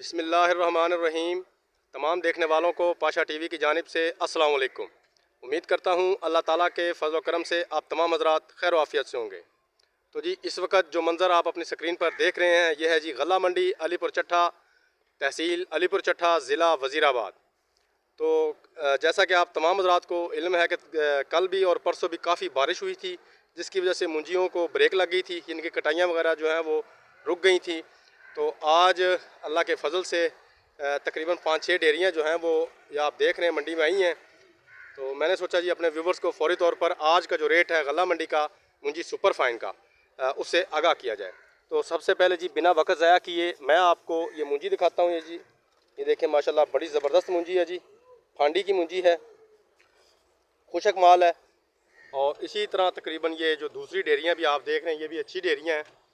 بسم اللہ الرحمن الرحیم۔ تمام دیکھنے والوں کو پاشا ٹی وی کی جانب سے السلام علیکم۔ امید کرتا ہوں اللہ تعالیٰ کے فضل و کرم سے آپ تمام حضرات خیر و عافیت سے ہوں گے۔ تو جی اس وقت جو منظر آپ اپنی سکرین پر دیکھ رہے ہیں، یہ ہے جی غلہ منڈی، علی پور چٹھا، تحصیل علی پور چٹھا، ضلع وزیر آباد۔ تو جیسا کہ آپ تمام حضرات کو علم ہے کہ کل بھی اور پرسوں بھی کافی بارش ہوئی تھی، جس کی وجہ سے منجیوں کو بریک لگ گئی تھی یعنی ان کی کٹائیاں وغیرہ جو ہیں وہ رک گئی تھیں۔ تو آج اللہ کے فضل سے تقریباً پانچ چھ ڈیریاں جو ہیں وہ یہ آپ دیکھ رہے ہیں، منڈی میں آئی ہیں۔ تو میں نے سوچا جی اپنے ویورز کو فوری طور پر آج کا جو ریٹ ہے غلہ منڈی کا، منجی سپر فائن کا اس سے آگاہ کیا جائے۔ تو سب سے پہلے جی بنا وقت ضائع کیے، میں آپ کو یہ منجی دکھاتا ہوں۔ یہ جی یہ دیکھیں ماشاءاللہ بڑی زبردست منجی ہے جی پھانڈی کی منجی ہے۔ خوشک مال ہے۔ اور اسی طرح تقریباً یہ جو دوسری ڈیریاں بھی آپ دیکھ رہے ہیں، یہ بھی اچھی ڈیریاں ہیں۔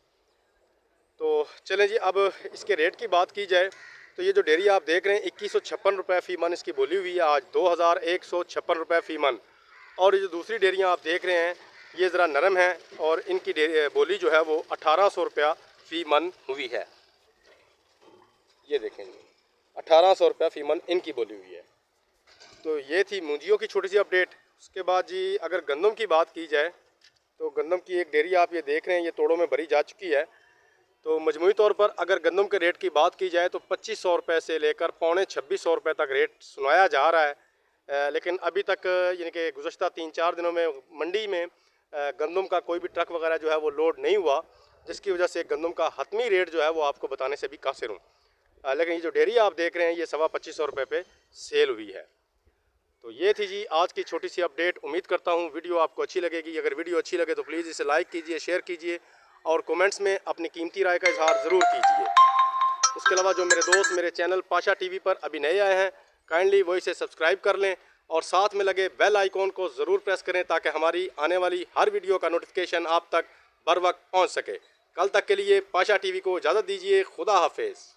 تو چلیں جی اب اس کے ریٹ کی بات کی جائے تو یہ جو ڈیری آپ دیکھ رہے ہیں، اکیس سو چھپن روپے فی من اس کی بولی ہوئی ہے، آج دو ہزار ایک سو چھپن روپے فی من۔ اور یہ جو دوسری ڈیریاں آپ دیکھ رہے ہیں، یہ ذرا نرم ہیں اور ان کی بولی جو ہے وہ اٹھارہ سو روپیہ فی من ہوئی ہے۔ یہ دیکھیں جی اٹھارہ سو روپیہ فی من ان کی بولی ہوئی ہے۔ تو یہ تھی منجیوں کی چھوٹی سی اپڈیٹ۔ اس کے بعد جی اگر گندم کی بات کی جائے تو گندم کی ایک ڈیری آپ یہ دیکھ رہے ہیں، یہ توڑوں میں بھری جا چکی ہے۔ تو مجموعی طور پر اگر گندم کے ریٹ کی بات کی جائے تو پچیس سو روپے سے لے کر پونے چھبیس سو روپے تک ریٹ سنایا جا رہا ہے۔ لیکن ابھی تک یعنی کہ گزشتہ تین چار دنوں میں منڈی میں گندم کا کوئی بھی ٹرک وغیرہ جو ہے وہ لوڈ نہیں ہوا، جس کی وجہ سے گندم کا حتمی ریٹ جو ہے وہ آپ کو بتانے سے بھی قاصر ہوں۔ لیکن یہ جو ڈیری آپ دیکھ رہے ہیں، یہ سوا پچیس سو روپے پہ سیل ہوئی ہے۔ تو یہ تھی جی آج کی چھوٹی سی اپڈیٹ۔ امید کرتا ہوں ویڈیو آپ کو اچھی لگے گی۔ اگر ویڈیو اچھی لگے تو پلیز اسے لائک کیجیے، شیئر کیجیے۔ اور کومنٹس میں اپنی قیمتی رائے کا اظہار ضرور کیجیے۔ اس کے علاوہ جو میرے دوست، میرے چینل پاشا ٹی وی پر ابھی نئے آئے ہیں کائنڈلی وہ اسے سبسکرائب کر لیں اور ساتھ میں لگے بیل آئیکن کو ضرور پریس کریں تاکہ ہماری آنے والی ہر ویڈیو کا نوٹیفیکیشن آپ تک بر وقت پہنچ سکے۔ کل تک کے لیے پاشا ٹی وی کو اجازت دیجیے، خدا حافظ۔